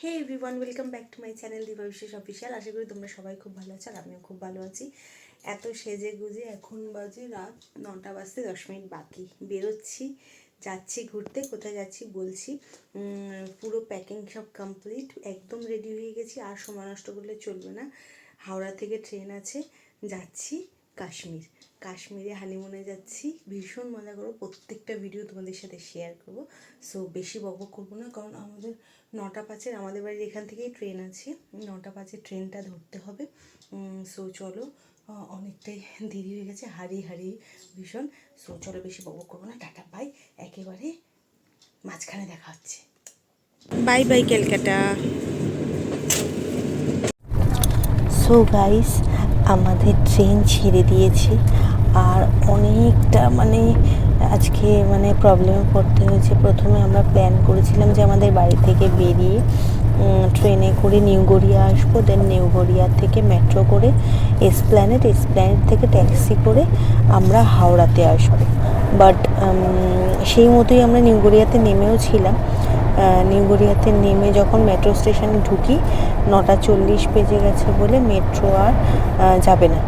Hey everyone welcome back to my channel দিবা বিশেষ official আশা করি তোমরা সবাই খুব ভালো আছো আর আমিও খুব ভালো আছি। এত সেজে গুজে এখন বাজে রাত নটা বাজতে দশ মিনিট বাকি। বেরোচ্ছি, যাচ্ছি ঘুরতে, কোথায় যাচ্ছি বলছি। পুরো প্যাকিং সব কমপ্লিট একদম রেডি হয়ে গেছি। আর সময় নষ্ট করলে চলবে না। হাওড়া থেকে ট্রেন আছে, যাচ্ছি। কাশ্মীর। কাশ্মীরে হানিমুনে যাচ্ছি। ভীষণ মজা করব। প্রত্যেকটা ভিডিও তোমাদের সাথে শেয়ার করব। সো বেশি বক করব না কারণ আমাদের নটা পাঁচের আমাদের বাড়ির এখান থেকেই ট্রেন আছে। নটা পাঁচের ট্রেনটা ধরতে হবে। সো চলো অনেকটাই দেরি হয়ে গেছে। হারিয়ে হারিয়ে ভীষণ। সো চলো বেশি বক করব না। টাটা বাই একেবারে মাঝখানে দেখা হচ্ছে। Bye bye Calcutta. So guys আমাদের ট্রেন ছেড়ে দিয়েছে। আর অনেকটা মানে আজকে মানে প্রবলেমে পড়তে হয়েছে। প্রথমে আমরা প্ল্যান করেছিলাম যে আমাদের বাড়ি থেকে বেরিয়ে ট্রেনে করে নিউ গড়িয়া আসব দেন নিউ গড়িয়া থেকে মেট্রো করে এসপ্ল্যানেট এসপ্ল্যানেট থেকে ট্যাক্সি করে আমরা হাওড়াতে আসব। বাট সেই মতোই আমরা নিউ গড়িয়াতে নেমেও ছিলাম। নিউ গড়িয়াতে নেমে যখন মেট্রো স্টেশনে ঢুকি, নটা চল্লিশ বেজে গেছে বলে মেট্রো আর যাবে না।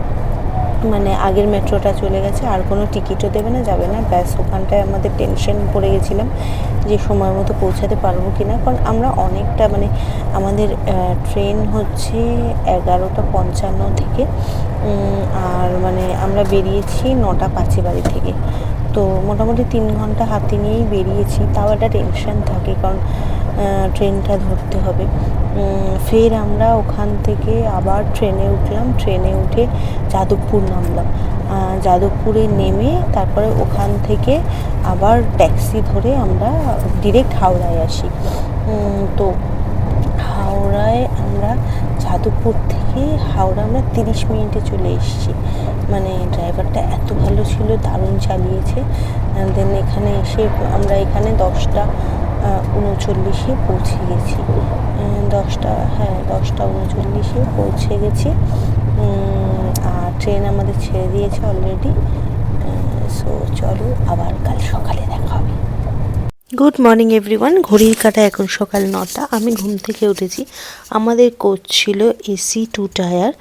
মানে আগের মেট্রোটা চলে গেছে, আর কোনো টিকিটও দেবে না, যাবে না। ব্যাস, ওখানটায় আমাদের টেনশন পড়ে গেছিলাম যে সময় মতো পৌঁছাতে পারব কি না কারণ আমরা অনেকটা মানে আমাদের ট্রেন হচ্ছে এগারোটা পঞ্চান্ন থেকে আর মানে আমরা বেরিয়েছি নটা পাঁচে বাড়ি থেকে। তো মোটামুটি তিন ঘণ্টা হাতে নিয়েই বেরিয়েছি। তাও একটা টেনশন থাকে কারণ ট্রেনটা ধরতে হবে। ফের আমরা ওখান থেকে আবার ট্রেনে উঠলাম। ট্রেনে উঠে যাদবপুর নামলাম। যাদবপুরে নেমে তারপরে ওখান থেকে আবার ট্যাক্সি ধরে আমরা ডিরেক্ট হাওড়ায় আসি। তো যাদবপুর থেকে হাওড়া আমরা তিরিশ মিনিটে চলে এসেছি। মানে ড্রাইভারটা এত ভালো ছিল, দারুণ চালিয়েছে। দেন এখানে এসে আমরা এখানে দশটা উনচল্লিশে পৌঁছে গেছি। দশটা হ্যাঁ দশটা উনচল্লিশে পৌঁছে গেছি। আর ট্রেন আমাদের ছেড়ে দিয়েছে অলরেডি সো চলো আবার কাল সকালে দেখা হবে। গুড মর্নিং এভরিওয়ান ঘড়ির কাটা এখন সকাল নটা। আমি ঘুম থেকে উঠেছি। আমাদের কোচ ছিল এসি টু টায়ার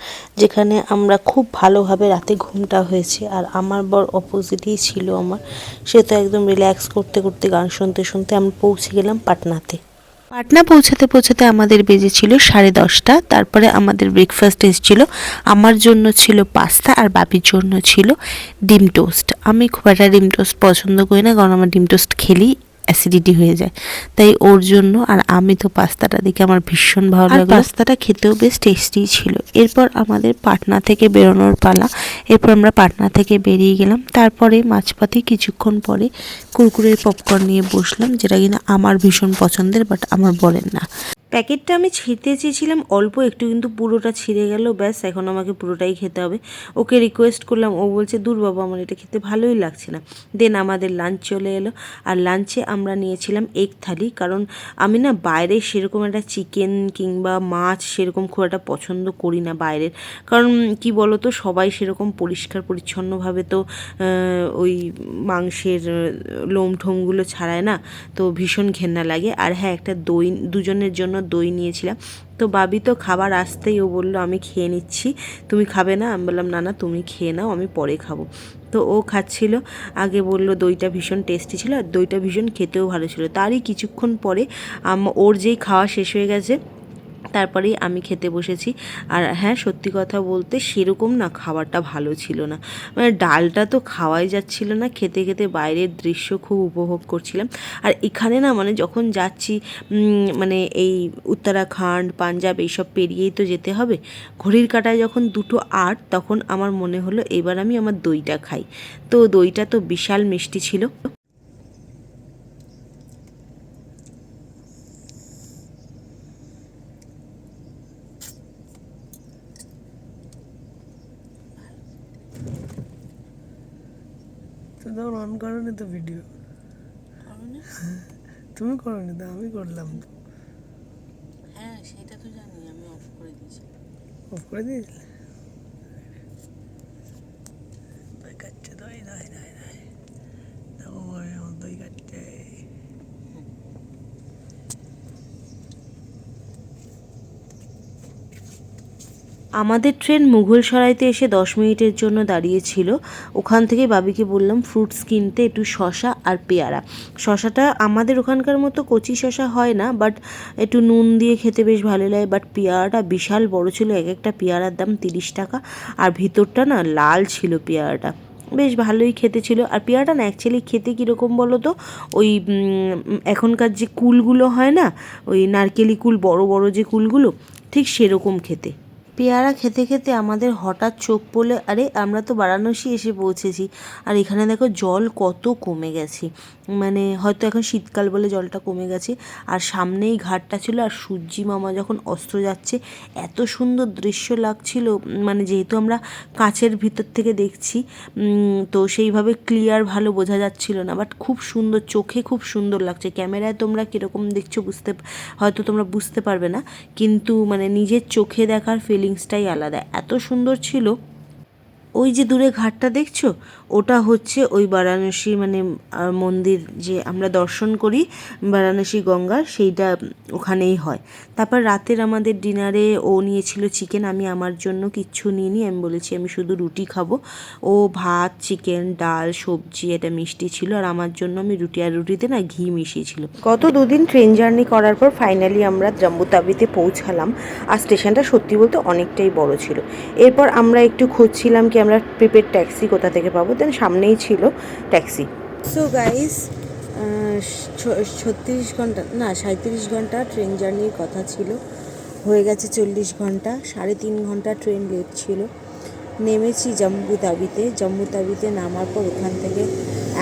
যেখানে আমরা খুব ভালোভাবে রাতে ঘুমটা হয়েছে। আর আমার বর অপোজিটই ছিল আমার। সে তো একদম রিল্যাক্স করতে করতে গান শুনতে শুনতে আমরা পৌঁছে গেলাম পাটনাতে। পাটনা পৌঁছাতে পৌঁছাতে আমাদের বেজেছিল সাড়ে দশটা। তারপরে আমাদের ব্রেকফাস্ট এসেছিল। আমার জন্য ছিল পাস্তা আর বাপির জন্য ছিল ডিম টোস্ট আমি খুব একটা ডিম টোস্ট পছন্দ করি না, কারণ আমার ডিম টোস্ট খেলেই অ্যাসিডিটি হয়ে যায়। তাই ওর জন্য আর আমি তো পাস্তাটা দেখে আমার ভীষণ ভালো লাগে পাস্তাটা খেতেও বেশ টেস্টি ছিল। এরপর আমাদের পাটনা থেকে বেরোনোর পালা। এরপর আমরা পাটনা থেকে বেরিয়ে গেলাম। তারপরে মাছপাতি কিছুক্ষণ পরে কুরকুরের পপকর্ন নিয়ে বসলাম যেটা কিনা আমার ভীষণ পছন্দের বাট আমার বলেন না। প্যাকেটটা আমি ছিঁড়তে চেয়েছিলাম, অল্প একটু কিন্তু পুরোটা ছিঁড়ে গেল, ব্যাস এখন আমাকে পুরোটাই খেতে হবে। ওকে রিকোয়েস্ট করলাম, ও বলছে, দূর বাবা, আমার এটা খেতে ভালোই লাগছে না। দেন আমাদের লাঞ্চ চলে এলো, আর লাঞ্চে আমরা নিয়েছিলাম এক থালি কারণ আমি না বাইরে সেরকম একটা চিকেন কিংবা মাছ সেরকম খুব একটা পছন্দ করি না বাইরের। কারণ কি বলতো, সবাই সেরকম পরিষ্কার পরিচ্ছন্নভাবে তো ওই মাংসের লোম ঠোমগুলো ছাড়ায় না, তো ভীষণ ঘেন্না লাগে। আর হ্যাঁ একটা দই, দুজনের জন্য দই নিয়েছিলাম। তো বাবি তো খাবার আসতেই ও বলল, আমি খেয়ে নিচ্ছি। তুমি খাবে না? আমি বললাম, না না, তুমি খেয়ে নাও, আমি পরে খাব। তো ও খাচ্ছিল। আগে বলল, দইটা ভীষণ টেস্টি ছিল, আর দইটা ভীষণ খেতেও ভালো ছিল। তারই কিছুক্ষণ পরে ওর যেই খাওয়া শেষ হয়ে গেছে তারপরেই আমি খেতে বসেছি। আর হ্যাঁ সত্যি কথা বলতে সেরকম না খাবারটা ভালো ছিল না। মানে ডালটা তো খাওয়াই যাচ্ছিল না, খেতে খেতে বাইরের দৃশ্য খুব উপভোগ করছিলাম। আর এখানে না মানে যখন যাচ্ছি মানে এই উত্তরাখণ্ড, পাঞ্জাব এইসব পেরিয়েই তো যেতে হবে। ঘড়ির কাটায় যখন দুটো আট, তখন আমার মনে হলো এবার আমি আমার দইটা খাই। তো দইটা তো বিশাল মিষ্টি ছিল। তো তখন অন করনি তো ভিডিও তুমি করনি তো আমি করলাম তো। হ্যাঁ সেটা তো জানি আমি অফ করে দিয়েছি। অফ করে দিয়েছিলে দই খাচ্ছে দই দই দই দই দেখো বড় আমার দই খাচ্ছে আমাদের ট্রেন মুঘলসরাইতে এসে দশ মিনিটের জন্য দাঁড়িয়েছিল। ওখান থেকে বাবিকে বললাম, ফ্রুটস কিনতে একটু শশা আর পেয়ারা। শশাটা আমাদের ওখানকার মতো কচি শশা হয় না বাট একটু নুন দিয়ে খেতে বেশ ভালো লাগে। বাট পেয়ারাটা বিশাল বড় ছিল, এক একটা পেয়ারার দাম তিরিশ টাকা। আর ভিতরটা না লাল ছিল পেয়ারাটা। বেশ ভালোই খেতে ছিল। আর পেয়ারাটা না অ্যাকচুয়ালি খেতে কীরকম বলো তো ওই এখনকার যে কুলগুলো হয় না, ওই নারকেলি কুল, বড় বড় যে কুলগুলো, ঠিক সেরকম খেতে। পেয়ারা খেতে খেতে আমাদের হঠাৎ চোখ পড়লে, আরে আমরা তো বারাণসী এসে পৌঁছেছি। আর এখানে দেখো জল কত কমে গেছে। মানে হয়তো এখন শীতকাল বলে জলটা কমে গেছে। আর সামনেই ঘাটটা ছিল, আর সূর্যি মামা যখন অস্ত্র যাচ্ছে, এত সুন্দর দৃশ্য লাগছিল। মানে যেহেতু আমরা কাঁচের ভিতর থেকে দেখছি তো সেইভাবে ক্লিয়ার ভালো বোঝা যাচ্ছিল না। বাট খুব সুন্দর, চোখে খুব সুন্দর লাগছে। ক্যামেরায় তোমরা কীরকম দেখছ বুঝতে, হয়তো তোমরা বুঝতে পারবে না। কিন্তু মানে নিজের চোখে দেখার ফিলিংসটাই আলাদা। এত সুন্দর ছিল ওই যে দূরে ঘাটটা দেখছ? ওটা হচ্ছে ওই বারাণসী মানে মন্দির যে আমরা দর্শন করি, বারাণসী গঙ্গার সেইটা ওখানেই হয়। তারপর রাতের আমাদের ডিনারে ও নিয়েছিল চিকেন, আমি আমার জন্য কিচ্ছু নিইনি, আমি বলেছি আমি শুধু রুটি খাব। ও ভাত, চিকেন, ডাল, সবজি, এটা মিষ্টি ছিল, আর আমার জন্য আমি রুটি, আর রুটিতে না ঘি মিশিয়েছিল। গত দুদিন ট্রেন জার্নি করার পর ফাইনালি আমরা জম্বুতাবিতে পৌঁছালাম, আর স্টেশনটা সত্যি বলতে অনেকটাই বড় ছিল। এরপর আমরা একটু খুঁজছিলাম কি আমরা প্রিপেড ট্যাক্সি কোথা থেকে পাবো? দেন সামনেই ছিল ট্যাক্সি সো গাইস ছত্রিশ ঘণ্টা, না সাঁত্রিশ ঘণ্টা ট্রেন জার্নির কথা ছিল। হয়ে গেছে চল্লিশ ঘণ্টা, সাড়ে তিন ঘণ্টা ট্রেন লেট ছিল। নেমেছি জম্বু তাবিতে। জম্বু তাবিতে নামার পর ওখান থেকে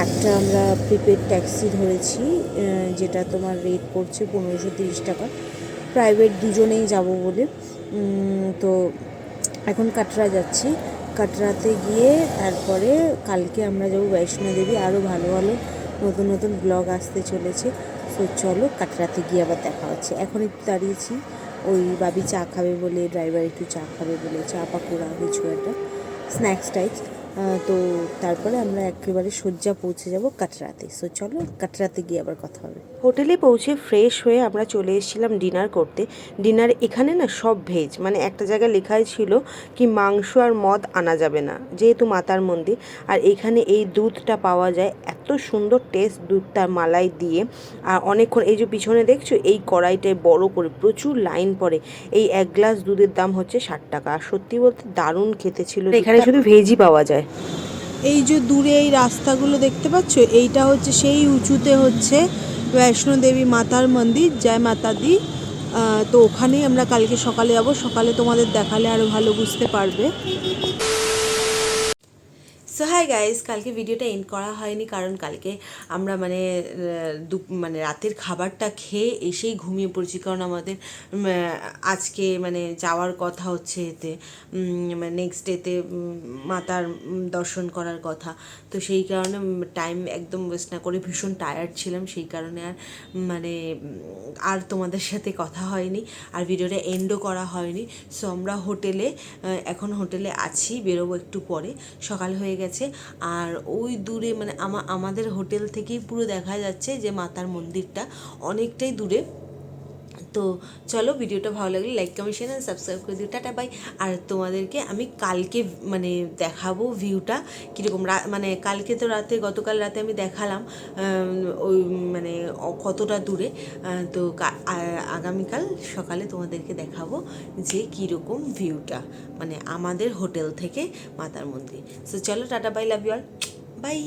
একটা আমরা প্রিপেড ট্যাক্সি ধরেছি যেটা তোমার রেট পড়ছে পনেরোশো তিরিশ টাকা। প্রাইভেট দুজনেই যাব বলে। তো এখন কাটরা যাচ্ছি। কাটরাতে গিয়ে তারপরে কালকে আমরা যাব বৈষ্ণোদেবী। আরও ভালো ভালো নতুন নতুন ব্লগ আসতে চলেছে। তো চলো কাটরাতে গিয়ে আবার দেখা হচ্ছে। এখন একটু দাঁড়িয়েছি। ওই বাবি চা খাবে বলে ড্রাইভার একটু চা খাবে বলে, চা পাকোড়া, কিছু একটা স্ন্যাক্স টাইপস তো তারপরে আমরা একেবারে শয্যা পৌঁছে যাব কাটরাতে। সো চলো কাটরাতে গিয়ে আবার কথা হবে। হোটেলে পৌঁছে ফ্রেশ হয়ে আমরা চলে এসেছিলাম ডিনার করতে। ডিনার এখানে না সব ভেজ মানে একটা জায়গায় লেখাই ছিল কি মাংস আর মদ আনা যাবে না যেহেতু মাতার মন্দির। আর এখানে এই দুধটা পাওয়া যায় এত সুন্দর টেস্ট দুধটা মালাই দিয়ে। আর অনেকক্ষণ এই যে পিছনে দেখছ এই কড়াইটায় বড় করে প্রচুর লাইন পড়ে। এই এক গ্লাস দুধের দাম হচ্ছে ষাট টাকা। আর সত্যি বলতে দারুণ খেতে ছিল এখানে শুধু ভেজই পাওয়া যায়। এই যে দূরে এই রাস্তাগুলো দেখতে পাচ্ছ, এইটা হচ্ছে সেই উঁচুতে হচ্ছে বৈষ্ণো দেবী মাতার মন্দির। জয় মাতা দি তো ওখানেই আমরা কালকে সকালে যাব। সকালে তোমাদের দেখালে আরও ভালো বুঝতে পারবে। সো হাই গাইস কালকে ভিডিওটা এন্ড করা হয়নি কারণ কালকে আমরা মানে দুপ- মানে রাতের খাবারটা খেয়ে এসেই ঘুমিয়ে পড়েছি। কারণ আমাদের আজকে মানে যাওয়ার কথা হচ্ছে এতে। মানে নেক্সট ডেতে মাতার দর্শন করার কথা। তো সেই কারণে টাইম একদম ওয়েস্ট না করে ভীষণ টায়ার্ড ছিলাম। সেই কারণে আর মানে আর তোমাদের সাথে কথা হয়নি। আর ভিডিওটা এন্ডও করা হয়নি। সো আমরা হোটেলে এখন হোটেলে আছি, বেরোবো একটু পরে। সকাল হয়ে গেছে। আর ওই দূরে মানে আমা, আমাদের হোটেল থেকেই পুরো দেখা যাচ্ছে যে মাতার মন্দিরটা। অনেকটাই দূরে। তো চলো ভিডিওটা ভালো লাগলে লাইক কমেন্ট শেয়ার সাবস্ক্রাইব করে দিও। টাটা বাই আর তোমাদেরকে আমি কালকে মানে দেখাবো ভিউটা কীরকম মানে কালকে তো রাতে, গতকাল রাতে আমি দেখালাম ওই মানে কতটা দূরে। তো আগামীকাল সকালে তোমাদেরকে দেখাবো যে কীরকম ভিউটা মানে আমাদের হোটেল থেকে মাতার মন্দির। সো চলো, tata bye love you all bye